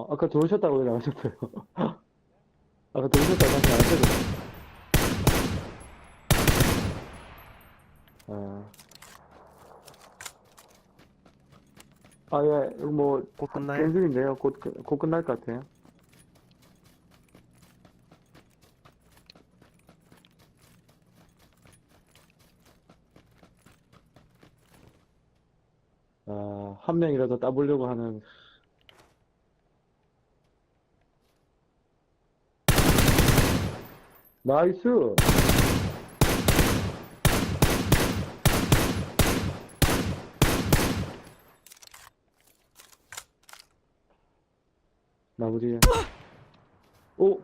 어, 아까 들어오셨다고 왜 나가셨어요? 아까 들어오셨다고 다시 나가셨어요? 아. 아, 예, 이거 뭐, 곧 끝나요? 게임 중인데요. 곧, 끝- 곧 끝날 것 같아요. 아, 한 명이라도 따보려고 하는. 나이스! 뒤에. 오!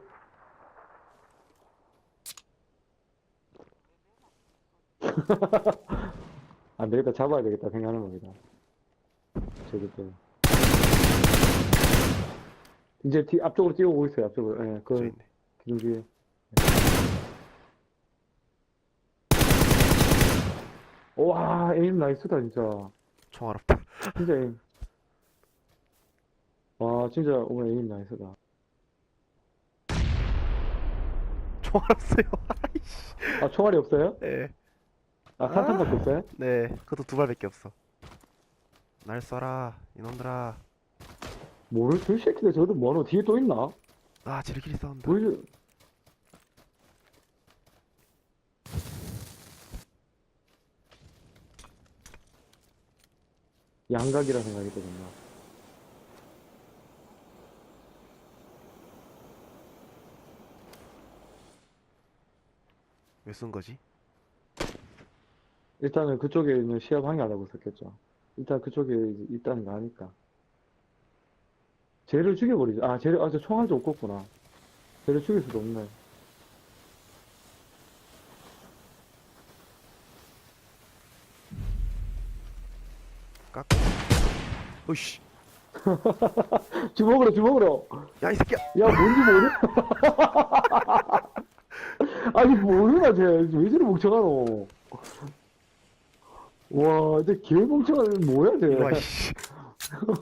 안 되겠다. 잡아야 되겠다. 생각하는 겁니다. 저기 또. 이제 뒤, 앞쪽으로 뛰어오고 있어요. 앞쪽으로. 예, 저 그. 기둥 뒤에. 와, 에임 나이스다, 진짜. 총알 없다. 진짜 에임. 와, 진짜 오늘 에임 나이스다. 총알 없어요. 아이씨. 아, 총알이 없어요? 네. 아, 탄탄밖에 없어요? 네. 그것도 두 발밖에 없어. 날 쏴라, 이놈들아. 뭐를, 저 새끼들 저도 뭐노? 뒤에 또 있나? 아, 지들끼리 싸운다. 뭐, 양각이라 생각이 들었나? 왜쏜 거지? 일단은 그쪽에 있는 시야 방해하려고 썼겠죠. 일단 그쪽에 있다는 거 아니까. 쟤를 죽여버리죠. 아, 쟤를, 아, 저 총알도 없겠구나. 쟤를 죽일 수도 없네. 깎고. 어이씨. 주먹으로, 주먹으로! 야, 이 새끼야! 야, 뭔지 모르? 아니, 모르나, 쟤. 왜 저리 멍청하노? 와, 쟤 개멍청한, 뭐야, 쟤. 이놈아, 씨.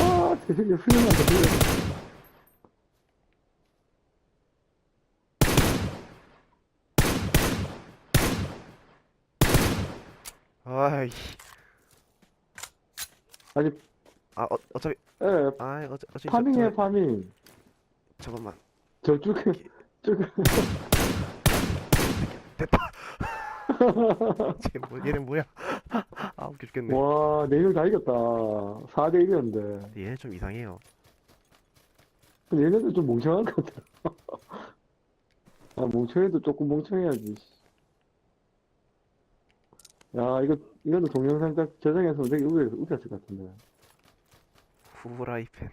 아, 쟤 새끼 훌륭하다, 훌륭 아이. 아니, 아, 어, 어차피, 예, 아, 어차, 어차피. 저- 파밍해, 저- 파밍. 잠깐만. 저 쭉, 쭉. 됐다. 쟤 뭐, 얘는 뭐야? 아, 웃겨 죽겠네. 와, 내일 다 이겼다. 4대 1이었는데. 얘는 좀 이상해요. 근데 얘네들 좀 멍청한 것 같아. 아, 멍청해도 조금 멍청해야지. 씨. 야, 이거, 이것도 동영상 딱 저장해서 되게 웃겼, 웃겼을 것 같은데. 후라이팬.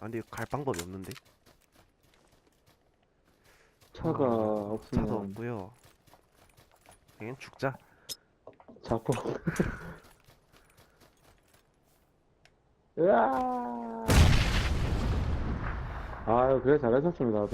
아, 이거 갈 방법이 없는데? 차가 아, 없으면 차도 없고요. 그냥 죽자. 자포. 으아! 아유, 그래, 잘하셨습니다.